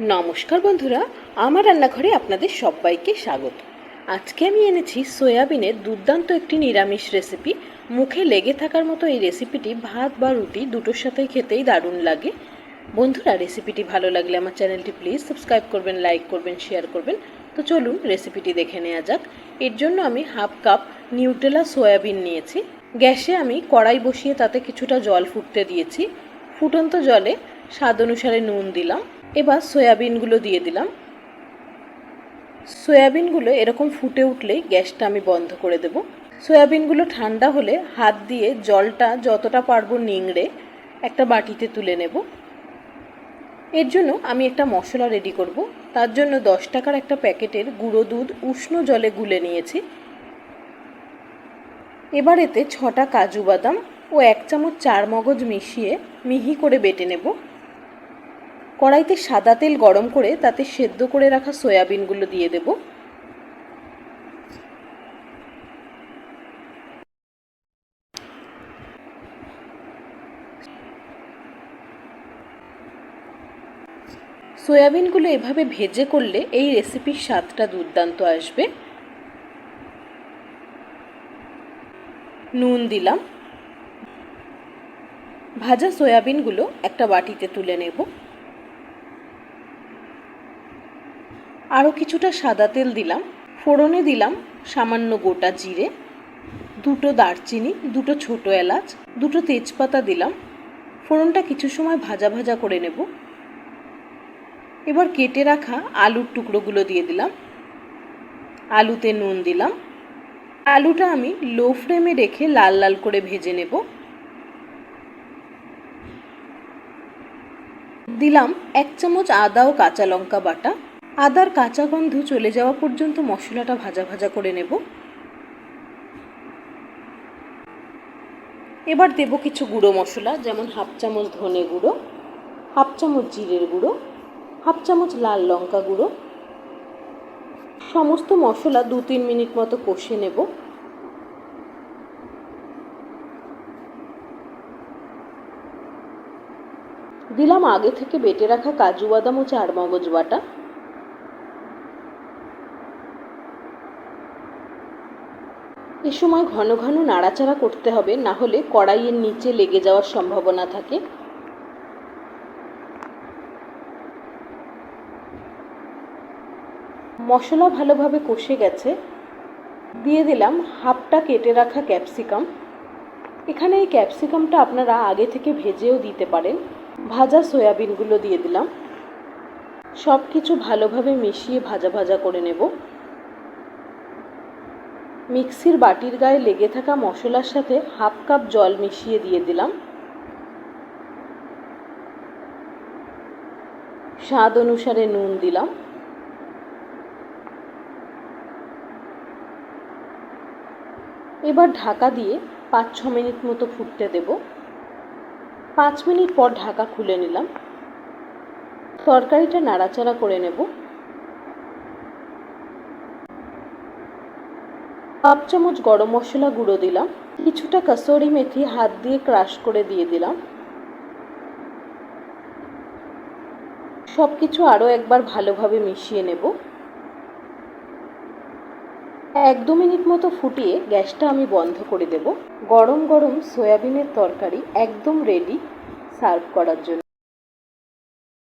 নমস্কার বন্ধুরা, আমার রান্নাঘরে আপনাদের সবাইকে স্বাগত। আজকে আমি এনেছি সয়াবিনের দুর্দান্ত একটি নিরামিষ রেসিপি মুখে লেগে থাকার মতো এই রেসিপিটি ভাত বা রুটি দুটোর সাথেই খেতেই দারুণ লাগে। বন্ধুরা রেসিপিটি ভালো লাগলে আমার চ্যানেলটি প্লিজ সাবস্ক্রাইব করবেন লাইক করবেন শেয়ার করবেন। তো চলুন রেসিপিটি দেখে নেওয়া যাক। এর জন্য আমি হাফ কাপ নিউটেলা সয়াবিন নিয়েছি। গ্যাসে আমি কড়াই বসিয়ে তাতে কিছুটা জল ফুটতে দিয়েছি। ফুটন্ত জলে স্বাদ অনুসারে নুন দিলাম। এবার সয়াবিনগুলো দিয়ে দিলাম। সয়াবিনগুলো এরকম ফুটে উঠলেই গ্যাসটা আমি বন্ধ করে দেব। সয়াবিনগুলো ঠান্ডা হলে হাত দিয়ে জলটা যতটা পারব নিংড়ে একটা বাটিতে তুলে নেব। এর জন্য আমি একটা মশলা রেডি করব। তার জন্য দশ টাকার একটা প্যাকেটের গুঁড়ো দুধ উষ্ণ জলে গুলে নিয়েছি। এবার এতে ছটা কাজু বাদাম ও এক চামচ চার মগজ মিশিয়ে মিহি করে বেটে নেব। কড়াইতে সাদা তেল গরম করে তাতে সেদ্ধ করে রাখা সয়াবিনগুলো দিয়ে দেব। সয়াবিনগুলো এভাবে ভেজে করলে এই রেসিপির স্বাদটা দুর্দান্ত আসবে। নুন দিলাম। ভাজা সয়াবিনগুলো একটা বাটিতে তুলে নেব। আরও কিছুটা সাদা তেল দিলাম, ফোড়নে দিলাম সামান্য গোটা জিরে, দুটো দারচিনি, দুটো ছোটো এলাচ, দুটো তেজপাতা দিলাম। ফোড়নটা কিছু সময় ভাজা ভাজা করে নেব। এবার কেটে রাখা আলুর টুকরোগুলো দিয়ে দিলাম। আলুতে নুন দিলাম। আলুটা আমি লো ফ্লেমে রেখে লাল লাল করে ভেজে নেব। দিলাম এক চামচ আদা ও কাঁচা লঙ্কা বাটা। আদার কাঁচা গন্ধ চলে যাওয়া পর্যন্ত মশলাটা ভাজা ভাজা করে নেব। এবার দেব কিছু গুঁড়ো মশলা, যেমন হাফ চামচ ধনে গুঁড়ো, হাফ চামচ জিরের গুঁড়ো, হাফ চামচ লাল লঙ্কা গুঁড়ো। সমস্ত মশলা দু তিন মিনিট মতো কষে নেব। দিলাম আগে থেকে বেটে রাখা কাজু বাদাম ও চার মগজ বাটা। এ সময় ঘন ঘন নাড়াচাড়া করতে হবে, না হলে কড়াইয়ের নিচে লেগে যাওয়ার সম্ভাবনা থাকে। মশলা ভালোভাবে কষে গেছে। দিয়ে দিলাম হাফটা কেটে রাখা ক্যাপসিকাম। এখানে এই ক্যাপসিকামটা আপনারা আগে থেকে ভেজেও দিতে পারেন। ভাজা সয়াবিনগুলো দিয়ে দিলাম। সব কিছু ভালোভাবে মিশিয়ে ভাজা ভাজা করে নেব। মিক্সির বাটির গায়ে লেগে থাকা মশলার সাথে হাফ কাপ জল মিশিয়ে দিয়ে দিলাম। স্বাদ অনুসারে নুন দিলাম। এবার ঢাকা দিয়ে পাঁচ ছ মিনিট মতো ফুটতে দেব। পাঁচ মিনিট পর ঢাকা খুলে নিলাম। তরকারিটা নাড়াচাড়া করে নেব। হাফ চামচ গরম মশলা গুঁড়ো দিলাম, কিছুটা কাসরি মেথি হাত দিয়ে ক্রাশ করে দিয়ে দিলাম। সব কিছু আরও একবার ভালোভাবে মিশিয়ে নেব। এক দু মিনিট মতো ফুটিয়ে গ্যাসটা আমি বন্ধ করে দেব। গরম গরম সয়াবিনের তরকারি একদম রেডি সার্ভ করার জন্য।